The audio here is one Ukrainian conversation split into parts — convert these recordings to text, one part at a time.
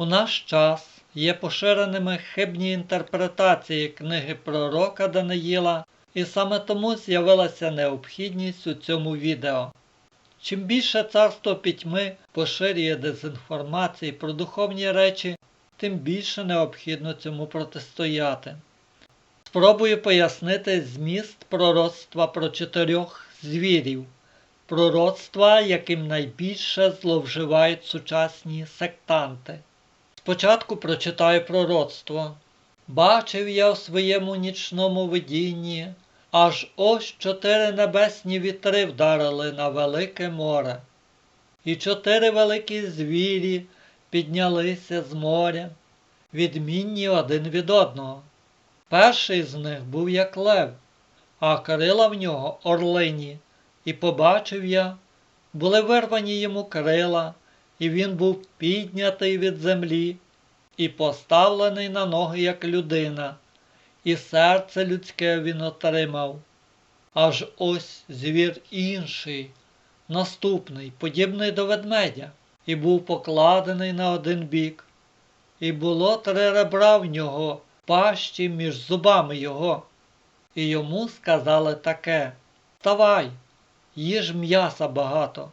У наш час є поширеними хибні інтерпретації книги пророка Даниїла, і саме тому з'явилася необхідність у цьому відео. Чим більше царство пітьми поширює дезінформації про духовні речі, тим більше необхідно цьому протистояти. Спробую пояснити зміст пророцтва про чотирьох звірів, пророцтва, яким найбільше зловживають сучасні сектанти. Спочатку прочитаю пророцтво. Бачив я в своєму нічному видінні, аж ось чотири небесні вітри вдарили на велике море, і чотири великі звірі піднялися з моря, відмінні один від одного. Перший з них був як лев, а крила в нього орлині, і побачив я, були вирвані йому крила, і він був піднятий від землі і поставлений на ноги як людина, і серце людське він отримав. Аж ось звір інший, наступний, подібний до ведмедя, і був покладений на один бік, і було три ребра в нього, пащі між зубами його. І йому сказали таке Вставай, їж м'яса багато.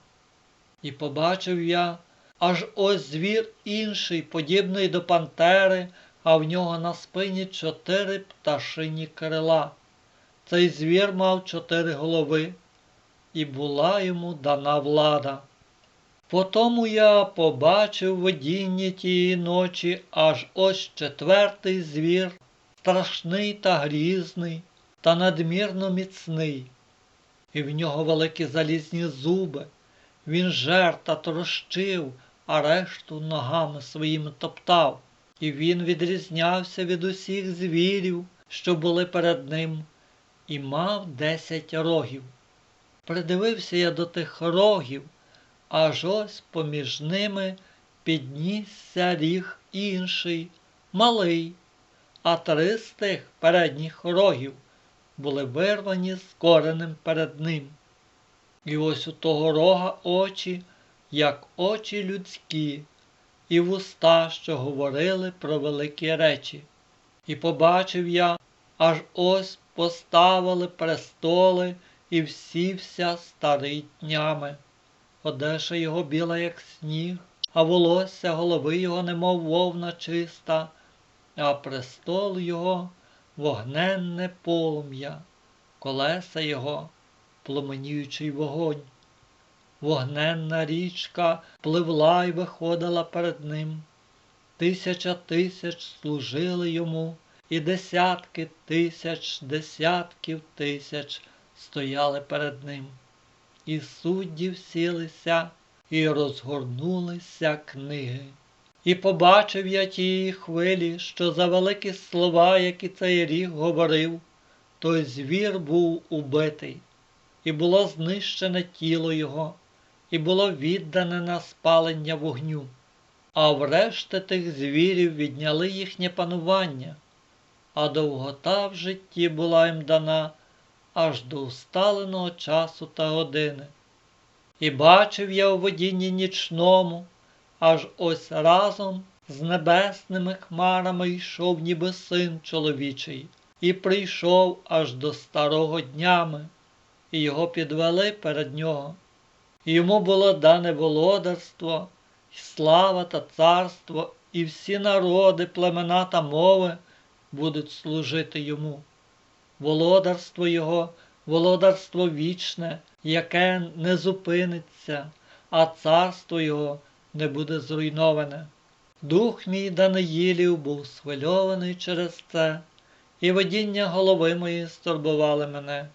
І побачив я, аж ось звір інший, подібний до пантери, а в нього на спині чотири пташині крила. Цей звір мав чотири голови, і була йому дана влада. Потому я побачив видіння тієї ночі аж ось четвертий звір, страшний та грізний, та надмірно міцний, і в нього великі залізні зуби. Він жер та трощив, а решту ногами своїми топтав, і він відрізнявся від усіх звірів, що були перед ним, і мав десять рогів. Придивився я до тих рогів, аж ось поміж ними піднісся ріг інший, малий, а три з тих передніх рогів були вирвані з коренем перед ним. І ось у того рога очі, як очі людські, і вуста, що говорили про великі речі. І побачив я, аж ось поставили престоли і всівся старий днями. Одеша його біла, як сніг, а волосся голови його, немов вовна чиста, а престол його вогненне полум'я, колеса його пломеніючий вогонь. Вогненна річка пливла й виходила перед ним. Тисяча тисяч служили йому, і десятки тисяч, десятків тисяч стояли перед ним. І судді всілися, і розгорнулися книги. І побачив я тієї хвилі, що за великі слова, які цей ріг говорив, той звір був убитий, і було знищене тіло його, і було віддане на спалення вогню, а врешті тих звірів відняли їхнє панування, а довгота в житті була їм дана аж до усталеного часу та години. І бачив я у водінні нічному, аж ось разом з небесними хмарами йшов, ніби син чоловічий, і прийшов аж до старого днями, і його підвели перед нього. І йому було дане володарство, і слава та царство, і всі народи, племена та мови будуть служити йому. Володарство його, володарство вічне, яке не зупиниться, а царство його не буде зруйноване. Дух мій Даниїлів був схвильований через це, і видіння голови мої стурбували мене.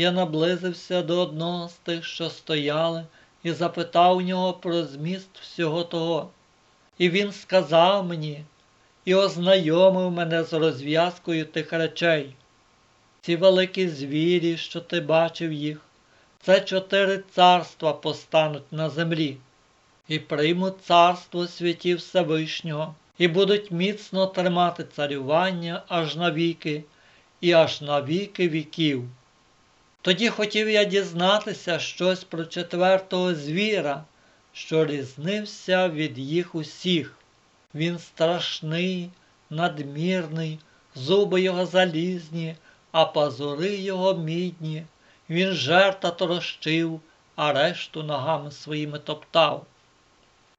Я наблизився до одного з тих, що стояли, і запитав у нього про зміст всього того. І він сказав мені і ознайомив мене з розв'язкою тих речей. Ці великі звірі, що ти бачив їх, це чотири царства постануть на землі, і приймуть царство святів Всевишнього, і будуть міцно тримати царювання аж на віки, і аж на віки віків. Тоді хотів я дізнатися щось про четвертого звіра, що різнився від їх усіх. Він страшний, надмірний, зуби його залізні, а пазури його мідні. Він жерта трощив, а решту ногами своїми топтав.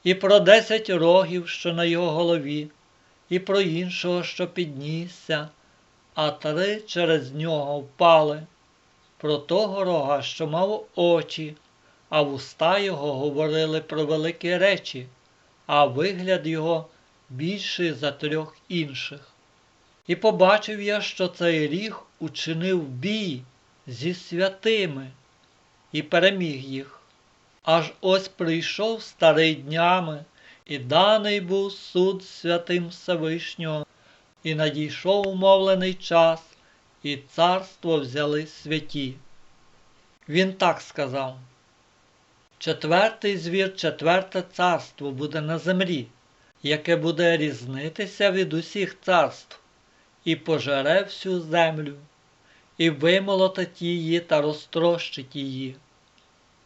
І про десять рогів, що на його голові, і про іншого, що піднісся, а три через нього впали. Про того рога, що мав очі, а вуста його говорили про великі речі, а вигляд його більший за трьох інших. І побачив я, що цей ріг учинив бій зі святими і переміг їх. Аж ось прийшов старий днями, і даний був суд святим Всевишнього, і надійшов умовлений час, і царство взяли святі. Він так сказав. Четвертий звір, четверте царство буде на землі, яке буде різнитися від усіх царств, і пожере всю землю, і вимолотить її та розтрощить її.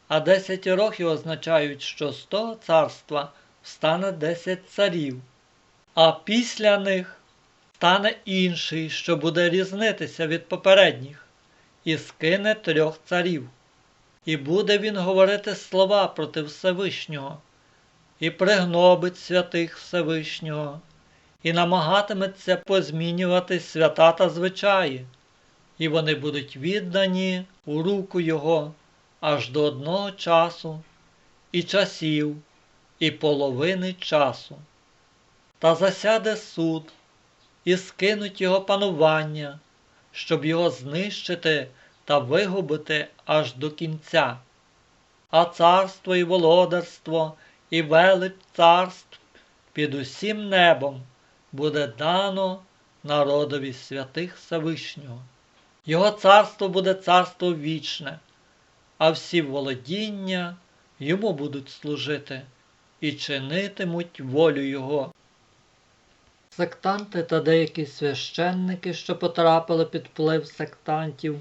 А десять років означають, що з того царства встане десять царів, а після них стане інший, що буде різнитися від попередніх, і скине трьох царів. І буде він говорити слова проти Всевишнього, і пригнобить святих Всевишнього, і намагатиметься позмінювати свята та звичаї, і вони будуть віддані у руку Його аж до одного часу, і часів, і половини часу. Та засяде суд, і скинуть його панування, щоб його знищити та вигубити аж до кінця. А царство і володарство, і велич царств під усім небом буде дано народові святих Всевишнього. Його царство буде царство вічне, а всі володіння йому будуть служити і чинитимуть волю Його. Сектанти та деякі священники, що потрапили під вплив сектантів,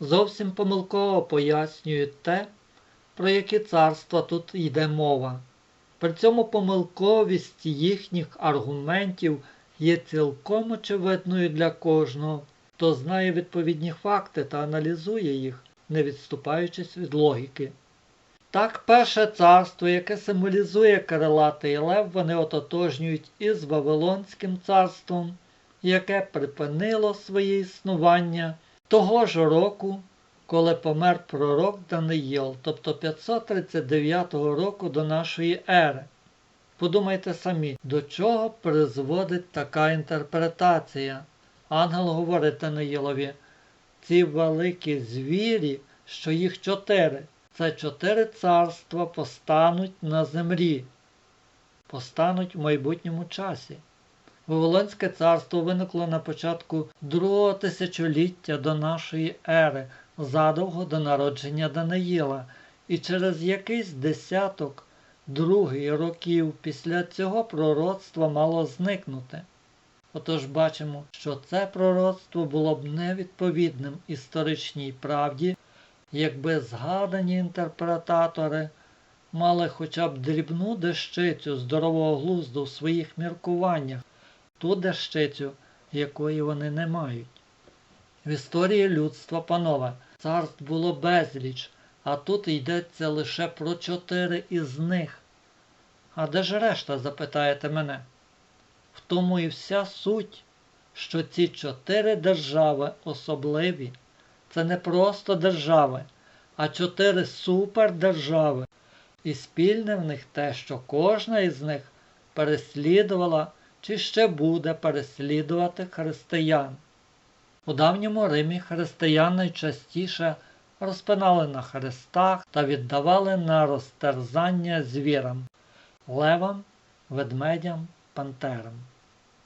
зовсім помилково пояснюють те, про які царства тут йде мова. При цьому помилковість їхніх аргументів є цілком очевидною для кожного, хто знає відповідні факти та аналізує їх, не відступаючись від логіки. Так, перше царство, яке символізує крилатий лев, вони ототожнюють із Вавилонським царством, яке припинило своє існування того ж року, коли помер пророк Даниїл, тобто 539 року до нашої ери. Подумайте самі, до чого призводить така інтерпретація. Ангел говорить Даниїлові, ці великі звірі, що їх чотири, це чотири царства постануть на землі, постануть в майбутньому часі. Вавилонське царство виникло на початку другого тисячоліття до нашої ери, задовго до народження Даниїла, і через якийсь десяток другий років після цього пророцтво мало зникнути. Отож бачимо, що це пророцтво було б невідповідним історичній правді, якби згадані інтерпретатори мали хоча б дрібну дещицю здорового глузду в своїх міркуваннях, ту дещицю, якої вони не мають. В історії людства, панове, царств було безліч, а тут йдеться лише про чотири із них. А де ж решта, запитаєте мене? В тому і вся суть, що ці чотири держави особливі. Це не просто держави, а чотири супердержави. І спільне в них те, що кожна із них переслідувала чи ще буде переслідувати християн. У давньому Римі християн найчастіше розпинали на хрестах та віддавали на розтерзання звірам, левам, ведмедям, пантерам.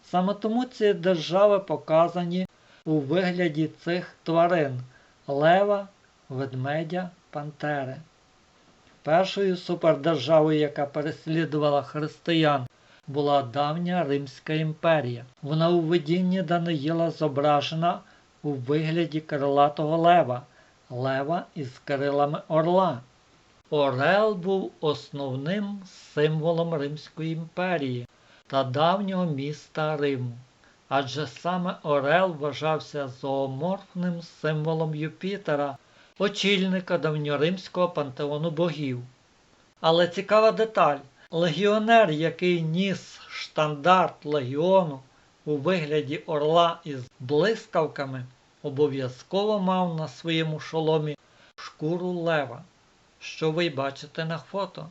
Саме тому ці держави показані у вигляді цих тварин лева, ведмедя, пантери. Першою супердержавою, яка переслідувала християн, була давня Римська імперія. Вона у видінні Даниїла зображена у вигляді крилатого лева, лева із крилами орла. Орел був основним символом Римської імперії. та давнього міста Риму. Адже саме Орел вважався зооморфним символом Юпітера, очільника давньоримського пантеону богів. Але цікава деталь: легіонер, який ніс штандарт легіону у вигляді орла із блискавками, обов'язково мав на своєму шоломі шкуру лева, що ви бачите на фото.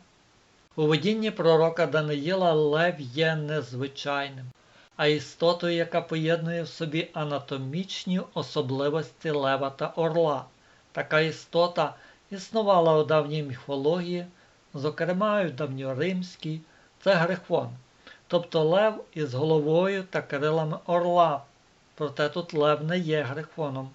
У видінні пророка Даниїла лев є незвичайним, а істотою, яка поєднує в собі анатомічні особливості лева та орла. Така істота існувала у давній міфології, зокрема в давньоримській, це грифон, тобто лев із головою та крилами орла. Проте тут лев не є грифоном,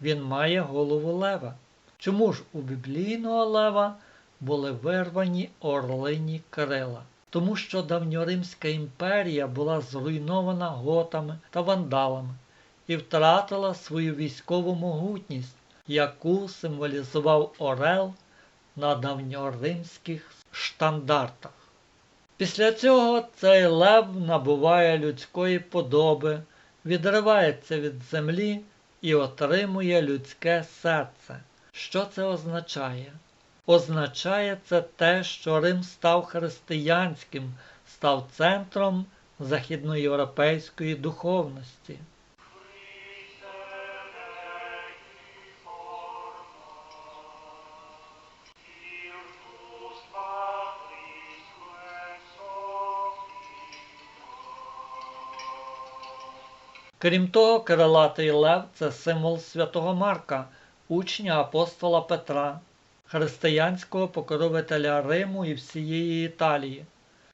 він має голову лева. Чому ж у біблійного лева були вирвані орлині крила? Тому що давньоримська імперія була зруйнована готами та вандалами і втратила свою військову могутність, яку символізував Орел на давньоримських штандартах. Після цього цей лев набуває людської подоби, відривається від землі і отримує людське серце. Що це означає? Означає це те, що Рим став християнським, став центром західноєвропейської духовності. Крім того, крилатий лев це символ святого Марка, учня апостола Петра, християнського покровителя Риму і всієї Італії.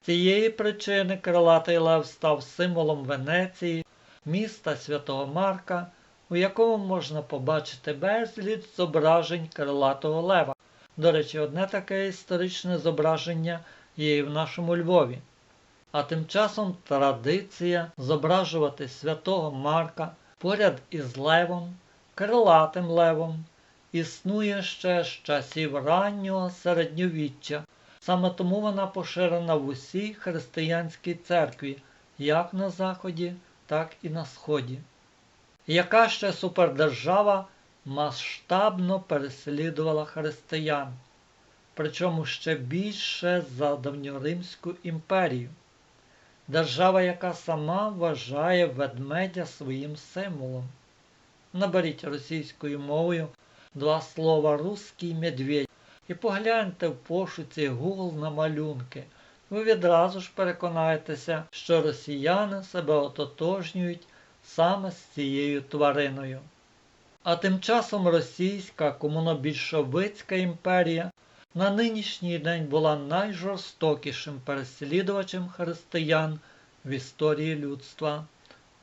Цієї причини крилатий лев став символом Венеції, міста святого Марка, у якому можна побачити безліч зображень крилатого лева. До речі, одне таке історичне зображення є і в нашому Львові. А тим часом традиція зображувати святого Марка поряд із левом, крилатим левом, існує ще з часів раннього середньовіччя. Саме тому вона поширена в усій християнській церкві, як на Заході, так і на Сході. Яка ще супердержава масштабно переслідувала християн, причому ще більше за давньоримську імперію. Держава, яка сама вважає ведмедя своїм символом. Наберіть російською мовою два слова «русський медведь» і погляньте в пошуці Google на малюнки. Ви відразу ж переконаєтеся, що росіяни себе ототожнюють саме з цією твариною. А тим часом Російська комунобільшовицька імперія на нинішній день була найжорстокішим переслідувачем християн в історії людства.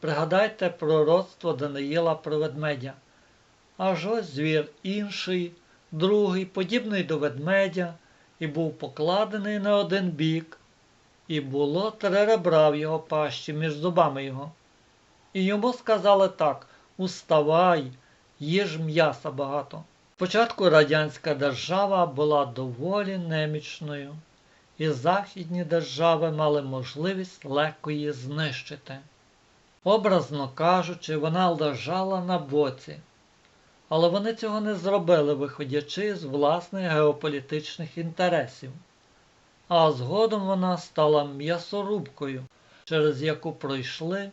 Пригадайте пророцтво Даниїла про ведмедя. Аж ось звір інший, другий, подібний до ведмедя, і був покладений на один бік, і було три ребра в його пащі між зубами його. І йому сказали так Уставай, їж м'яса багато. Спочатку радянська держава була доволі немічною, і західні держави мали можливість легко її знищити. Образно кажучи, вона лежала на боці, але вони цього не зробили, виходячи з власних геополітичних інтересів. А згодом вона стала м'ясорубкою, через яку пройшли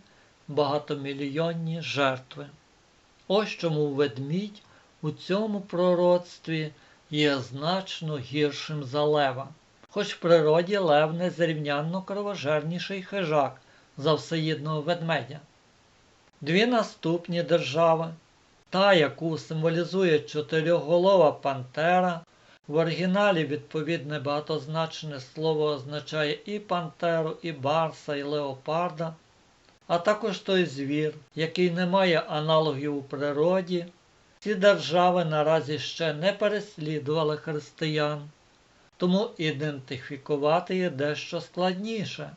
багатомільйонні жертви. Ось чому ведмідь у цьому пророцтві є значно гіршим за лева, хоч в природі лев незрівнянно кровожерніший хижак за всеїдного ведмедя. Дві наступні держави, та, яку символізує чотирьохголова пантера, в оригіналі відповідне багатозначне слово означає і пантеру, і барса, і леопарда, а також той звір, який не має аналогів у природі, ці держави наразі ще не переслідували християн, тому ідентифікувати є дещо складніше.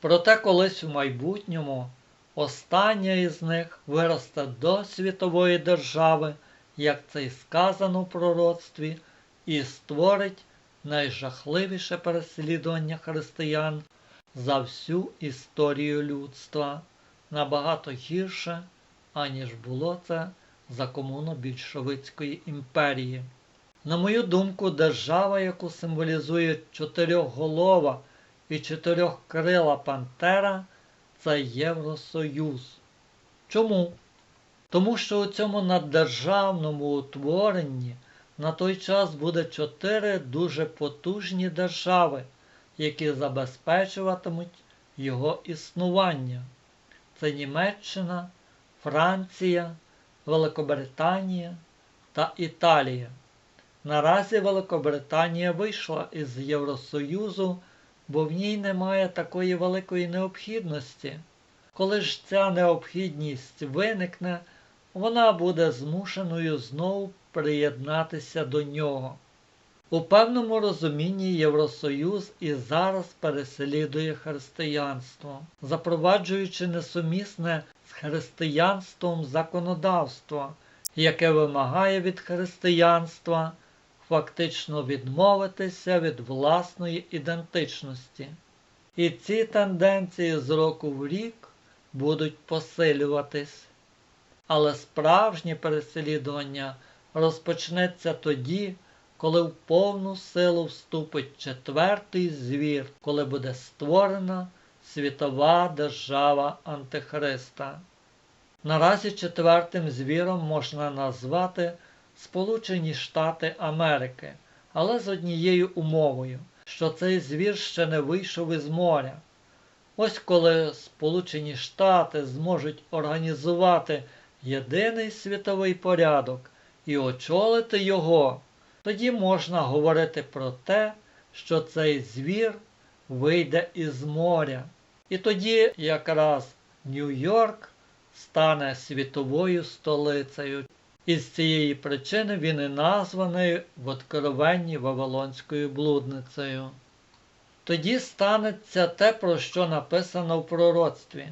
Проте колись у майбутньому остання із них виросте до світової держави, як це й сказано в пророцтві, і створить найжахливіше переслідування християн за всю історію людства, набагато гірше, аніж було це за комуно-більшовицької імперії. На мою думку, держава, яку символізує чотирьохголова і чотирьохкрила пантера, це Євросоюз. Чому? Тому що у цьому наддержавному утворенні на той час буде чотири дуже потужні держави, які забезпечуватимуть його існування. Це Німеччина, Франція, Великобританія та Італія. Наразі Великобританія вийшла із Євросоюзу, бо в ній немає такої великої необхідності. Коли ж ця необхідність виникне, вона буде змушеною знову приєднатися до нього. У певному розумінні Євросоюз і зараз переслідує християнство, запроваджуючи несумісне з християнством законодавство, яке вимагає від християнства фактично відмовитися від власної ідентичності. І ці тенденції з року в рік будуть посилюватись. Але справжнє переслідування розпочнеться тоді, коли в повну силу вступить четвертий звір, коли буде створена світова держава Антихриста. Наразі четвертим звіром можна назвати Сполучені Штати Америки, але з однією умовою, що цей звір ще не вийшов із моря. Ось коли Сполучені Штати зможуть організувати єдиний світовий порядок і очолити його, тоді можна говорити про те, що цей звір вийде із моря. І тоді якраз Нью-Йорк стане світовою столицею. І з цієї причини він і названий в откровенні Вавилонською блудницею. Тоді станеться те, про що написано в пророцтві.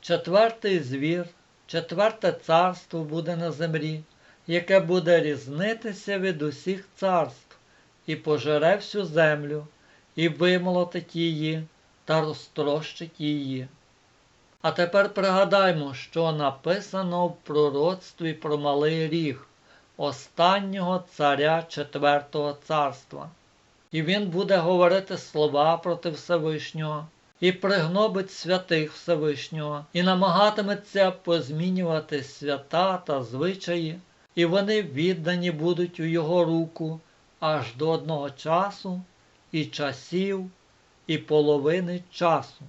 Четвертий звір, четверте царство буде на землі, яке буде різнитися від усіх царств, і пожере всю землю, і вимолотить її та розтрощить її. А тепер пригадаймо, що написано в пророцтві про Малий Ріг, останнього царя четвертого царства. І він буде говорити слова проти Всевишнього, і пригнобить святих Всевишнього, і намагатиметься позмінювати свята та звичаї, і вони віддані будуть у його руку аж до одного часу, і часів, і половини часу.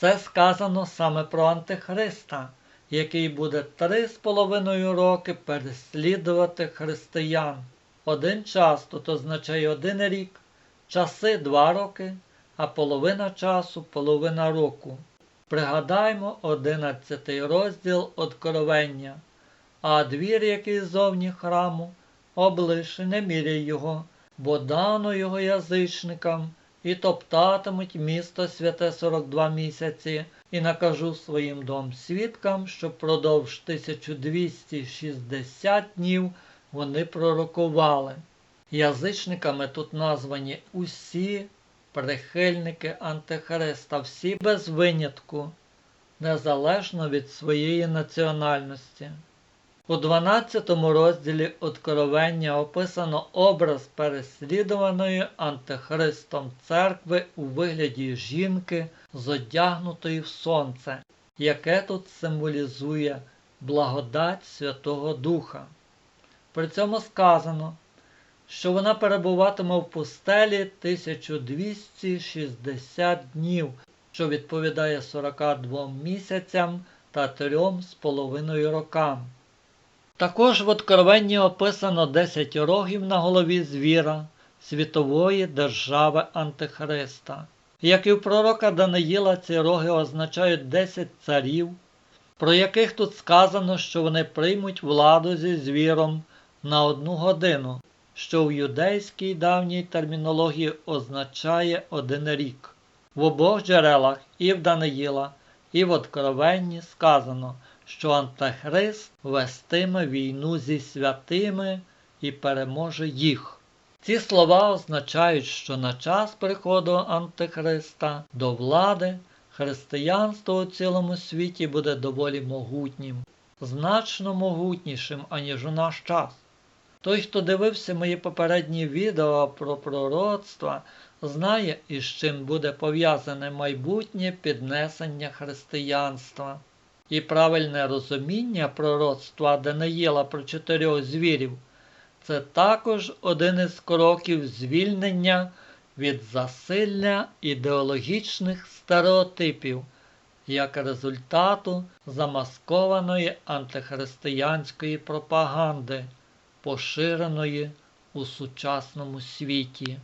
Це сказано саме про Антихриста, який буде три з половиною роки переслідувати християн. Один час тут означає один рік, часи два роки, а половина часу половина року. Пригадаймо одинадцятий розділ Откровення, а двір, який зовні храму, облиш, не міряй його, бо дано його язичникам, і топтатимуть місто святе 42 місяці, і накажу своїм дом свідкам, що продовж 1260 днів вони пророкували. Язичниками тут названі усі прихильники Антихриста, всі без винятку, незалежно від своєї національності. У 12 розділі Откровення описано образ переслідуваної Антихристом церкви у вигляді жінки, зодягнутої в сонце, яке тут символізує благодать Святого Духа. При цьому сказано, що вона перебуватиме в пустелі 1260 днів, що відповідає 42 місяцям та трьом з половиною рокам. Також в Откровенні описано 10 рогів на голові звіра світової держави Антихриста. Як і в пророка Даниїла, ці роги означають 10 царів, про яких тут сказано, що вони приймуть владу зі звіром на одну годину, що в юдейській давній термінології означає один рік. В обох джерелах і в Даниїла, і в Откровенні сказано, що Антихрист вестиме війну зі святими і переможе їх. Ці слова означають, що на час приходу Антихриста до влади християнство у цілому світі буде доволі могутнім, значно могутнішим, аніж у наш час. Той, хто дивився мої попередні відео про пророцтва, знає, із чим буде пов'язане майбутнє піднесення християнства. І правильне розуміння пророцтва Даниїла про чотирьох звірів це також один із кроків звільнення від засилля ідеологічних стереотипів як результату замаскованої антихристиянської пропаганди, поширеної у сучасному світі.